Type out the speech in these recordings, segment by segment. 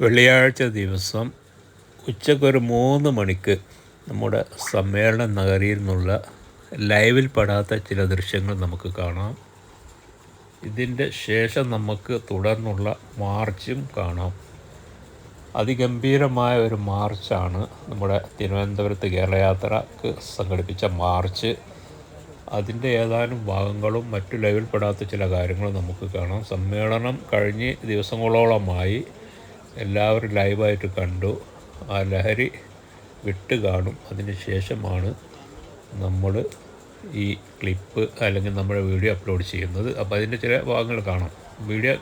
വെള്ളിയാഴ്ച ദിവസം ഉച്ചക്കൊരു മൂന്ന് മണിക്ക് നമ്മുടെ സമ്മേളന നഗരിയിൽ നിന്നുള്ള ലൈവിൽ പെടാത്ത ചില ദൃശ്യങ്ങൾ നമുക്ക് കാണാം. ഇതിന്റെ ശേഷം നമുക്ക് തുടർന്നുള്ള മാർച്ചും കാണാം. അതിഗംഭീരമായ ഒരു മാർച്ചാണ് നമ്മുടെ തിരുവനന്തപുരത്ത് കേരളയാത്രക്ക് സംഘടിപ്പിച്ച മാർച്ച്. അതിന്റെ ഏതാനും ഭാഗങ്ങളും മറ്റു ലൈവിൽ പെടാത്ത ചില കാര്യങ്ങളും നമുക്ക് കാണാം. സമ്മേളനം കഴിഞ്ഞ് ദിവസങ്ങളോളമായി എല്ലാവരും ലൈവായിട്ട് കണ്ടു. ആ ലഹരി വിട്ട് കാണും. അതിന് ശേഷമാണ് നമ്മൾ ഈ ക്ലിപ്പ് അല്ലെങ്കിൽ നമ്മുടെ വീഡിയോ അപ്ലോഡ് ചെയ്യുന്നത്. അപ്പോൾ അതിന്റെ ചില ഭാഗങ്ങൾ കാണാം. വീഡിയോ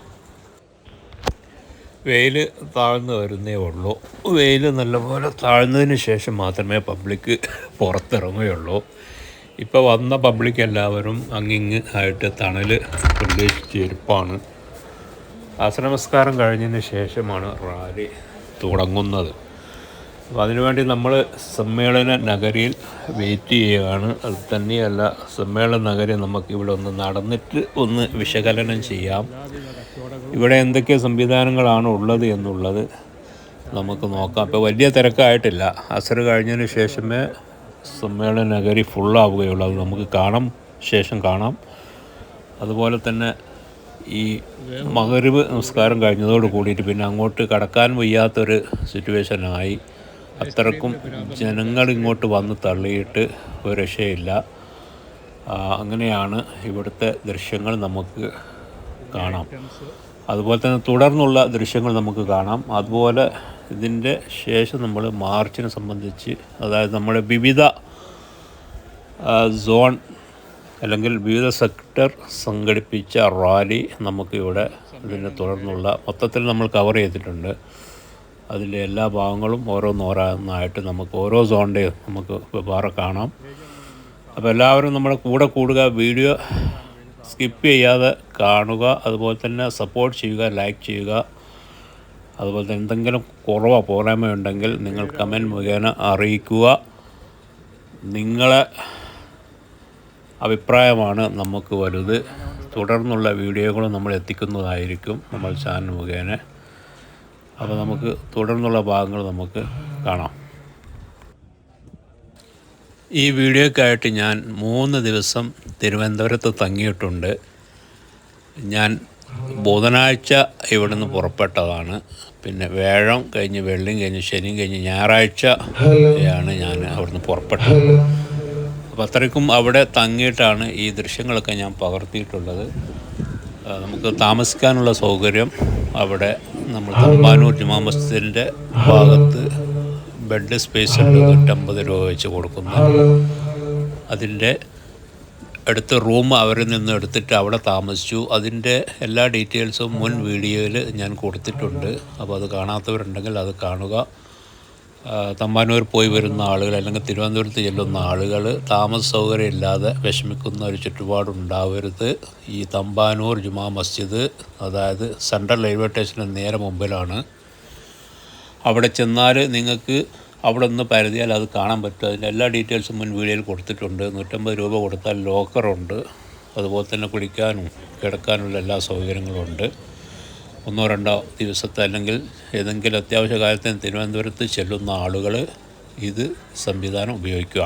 വെയിൽ താഴ്ന്നു വരുന്നേ ഉള്ളൂ. വെയിൽ നല്ലപോലെ താഴ്ന്നതിന് ശേഷം മാത്രമേ പബ്ലിക് പുറത്തിറങ്ങുകയുള്ളൂ. ഇപ്പോൾ വന്ന പബ്ലിക് എല്ലാവരും അങ്ങിങ്ങ് ആയിട്ട് തണൽ പ്രതീക്ഷിച്ചിരിപ്പാണ് ആസനമസ്കാരം കഴിഞ്ഞതിന് ശേഷമാണ് റാലി തുടങ്ങുന്നത്. അപ്പോൾ അതിനുവേണ്ടി നമ്മൾ സമ്മേളന നഗരിയിൽ വെയിറ്റ് ചെയ്യുകയാണ്. അത് തന്നെയല്ല സമ്മേളന നഗരി നമുക്ക് ഇവിടെ ഒന്ന് നടന്നിട്ട് ഒന്ന് വിശകലനം ചെയ്യാം. ഇവിടെ എന്തൊക്കെ സംവിധാനങ്ങളാണ് ഉള്ളത് എന്നുള്ളത് നമുക്ക് നോക്കാം. ഇപ്പോൾ വലിയ തിരക്കായിട്ടില്ല. അസർ കഴിഞ്ഞതിന് ശേഷമേ സമ്മേളന നഗരി ഫുള്ളാവുകയുള്ളൂ അത് നമുക്ക് കാണാം ശേഷം കാണാം. അതുപോലെ തന്നെ ഈ മകരുവ് നമസ്കാരം കഴിഞ്ഞതോട് കൂടിയിട്ട് പിന്നെ അങ്ങോട്ട് കടക്കാൻ വയ്യാത്തൊരു സിറ്റുവേഷനായി അത്രക്കും ജനങ്ങൾ ഇങ്ങോട്ട് വന്ന് തള്ളിയിട്ട് ഒരു രക്ഷയില്ല. അങ്ങനെയാണ് ഇവിടുത്തെ ദൃശ്യങ്ങൾ നമുക്ക് കാണാം. അതുപോലെ തന്നെ തുടർന്നുള്ള ദൃശ്യങ്ങൾ നമുക്ക് കാണാം. അതുപോലെ ഇതിന്റെ ശേഷം നമ്മൾ മാർച്ചിനെ സംബന്ധിച്ച് അതായത് നമ്മുടെ വിവിധ സോൺ അല്ലെങ്കിൽ വിവിധ സെക്ടർ സംഘടിപ്പിച്ച റാലി നമുക്കിവിടെ ഇതിനെ തുടർന്നുള്ള മൊത്തത്തിൽ നമ്മൾ കവർ ചെയ്തിട്ടുണ്ട്. അതിലെ എല്ലാ ഭാഗങ്ങളും ഓരോന്നോരോന്നായിട്ട് നമുക്ക് ഓരോ സോണിന്റെയും നമുക്ക് വേറെ കാണാം. അപ്പോൾ എല്ലാവരും നമ്മുടെ കൂടെ കൂടുക വീഡിയോ സ്കിപ്പ് ചെയ്യാതെ കാണുക അതുപോലെ തന്നെ സപ്പോർട്ട് ചെയ്യുക ലൈക്ക് ചെയ്യുക. അതുപോലെ തന്നെ എന്തെങ്കിലും കുറവോ പോരായ്മയുണ്ടെങ്കിൽ നിങ്ങൾ കമന്റ് മുഖേന അറിയിക്കുക. നിങ്ങളെ അഭിപ്രായമാണ് നമുക്ക് വലുത്. തുടർന്നുള്ള വീഡിയോകൾ നമ്മൾ എത്തിക്കുന്നതായിരിക്കും നമ്മൾ ചാനൽ മുഖേന. അപ്പോൾ നമുക്ക് തുടർന്നുള്ള ഭാഗങ്ങൾ നമുക്ക് കാണാം. ഈ വീഡിയോക്കായിട്ട് ഞാൻ മൂന്ന് ദിവസം തിരുവനന്തപുരത്ത് തങ്ങിയിട്ടുണ്ട്. ഞാൻ ബുധനാഴ്ച ഇവിടെ നിന്ന് പുറപ്പെട്ടതാണ്. പിന്നെ വേഴം കഴിഞ്ഞ് വെള്ളിയും കഴിഞ്ഞ് ശനിയും കഴിഞ്ഞ് ഞായറാഴ്ചയാണ് ഞാൻ അവിടുന്ന് പുറപ്പെട്ടത്. അപ്പോൾ അത്രയ്ക്കും അവിടെ തങ്ങിയിട്ടാണ് ഈ ദൃശ്യങ്ങളൊക്കെ ഞാൻ പകർത്തിയിട്ടുള്ളത്. നമുക്ക് താമസിക്കാനുള്ള സൗകര്യം അവിടെ നമ്മൾ തമ്പാനൂർ ജുമാ മസ്ജിദിന്റെ ഭാഗത്ത് ബെഡ് സ്പേസ് ഉണ്ട്. നൂറ്റമ്പത് രൂപ വെച്ച് കൊടുക്കുന്നു. അതിന്റെ അടുത്ത റൂം അവരിൽ നിന്ന് എടുത്തിട്ട് അവിടെ താമസിച്ചു. അതിന്റെ എല്ലാ ഡീറ്റെയിൽസും മുൻ വീഡിയോയിൽ ഞാൻ കൊടുത്തിട്ടുണ്ട്. അപ്പോൾ അത് കാണാത്തവരുണ്ടെങ്കിൽ അത് കാണുക. തമ്പാനൂർ പോയി വരുന്ന ആളുകൾ അല്ലെങ്കിൽ തിരുവനന്തപുരത്ത് ചെല്ലുന്ന ആളുകൾ താമസ സൗകര്യം ഇല്ലാതെ വിഷമിക്കുന്ന ഒരു ചുറ്റുപാടുണ്ടാവരുത് ഈ തമ്പാനൂർ ജുമാ മസ്ജിദ് അതായത് സെൻട്രൽ റെയിൽവേ സ്റ്റേഷന് നേരെ മുമ്പിലാണ്. അവിടെ ചെന്നാൽ നിങ്ങൾക്ക് അവിടെ ഒന്ന് പരതിയാൽ അത് കാണാൻ പറ്റും. അതിന്റെ എല്ലാ ഡീറ്റെയിൽസും മുൻ വീഡിയോയിൽ കൊടുത്തിട്ടുണ്ട്. നൂറ്റമ്പത് രൂപ കൊടുത്താൽ ലോക്കറുണ്ട്. അതുപോലെ തന്നെ കുളിക്കാനും കിടക്കാനുള്ള എല്ലാ സൗകര്യങ്ങളും ഉണ്ട്. ഒന്നോ രണ്ടോ ദിവസത്തെ അല്ലെങ്കിൽ ഏതെങ്കിലും അത്യാവശ്യ കാലത്തിന് തിരുവനന്തപുരത്ത് ചെല്ലുന്ന ആളുകൾ ഇത് സംവിധാനം ഉപയോഗിക്കുക.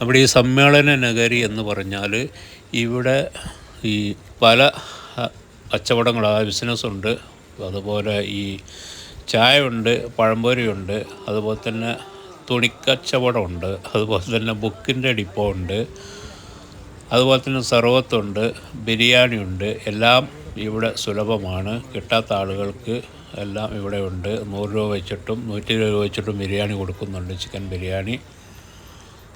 നമ്മുടെ ഈ സമ്മേളന നഗരി എന്ന് പറഞ്ഞാൽ ഇവിടെ ഈ പല കച്ചവടങ്ങൾ ബിസിനസ് ഉണ്ട്. അതുപോലെ ഈ ചായ ഉണ്ട് പഴംപൊരിയുണ്ട് അതുപോലെ തന്നെ തുണിക്കച്ചവടമുണ്ട് അതുപോലെ തന്നെ ബുക്കിന്റെ ഡിപ്പോ ഉണ്ട് അതുപോലെ തന്നെ സർവത്തുണ്ട് ബിരിയാണി ഉണ്ട് എല്ലാം ഇവിടെ സുലഭമാണ്. കിട്ടാത്ത ആളുകൾക്ക് എല്ലാം ഇവിടെ ഉണ്ട്. നൂറ് രൂപ വെച്ചിട്ടും നൂറ്റി ഇരുപത് രൂപ വെച്ചിട്ടും ബിരിയാണി കൊടുക്കുന്നുണ്ട്. ചിക്കൻ ബിരിയാണി.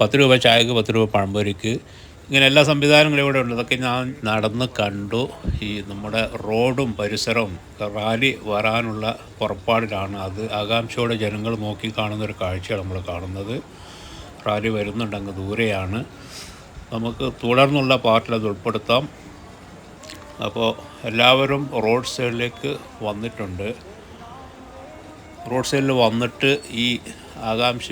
പത്ത് രൂപ ചായക്ക് പത്ത് രൂപ പഴംപൊരിക്ക്. ഇങ്ങനെ എല്ലാ സംവിധാനങ്ങളും ഇവിടെ ഉണ്ട്. ഇതൊക്കെ ഞാൻ നടന്ന് കണ്ടു. ഈ നമ്മുടെ റോഡും പരിസരവും റാലി വരാനുള്ള പുറപ്പാടിലാണ്. അത് ആകാംക്ഷയോടെ ജനങ്ങൾ നോക്കി കാണുന്ന ഒരു കാഴ്ചയാണ് നമ്മൾ കാണുന്നത്. റാലി വരുന്നുണ്ട്. അങ്ങ് ദൂരെയാണ്. നമുക്ക് തുടർന്നുള്ള പാർട്ടിൽ അത് ഉൾപ്പെടുത്താം. അപ്പോൾ എല്ലാവരും റോഡ് സൈഡിലേക്ക് വന്നിട്ടുണ്ട്. റോഡ് സൈഡിൽ വന്നിട്ട് ഈ ആകാംക്ഷ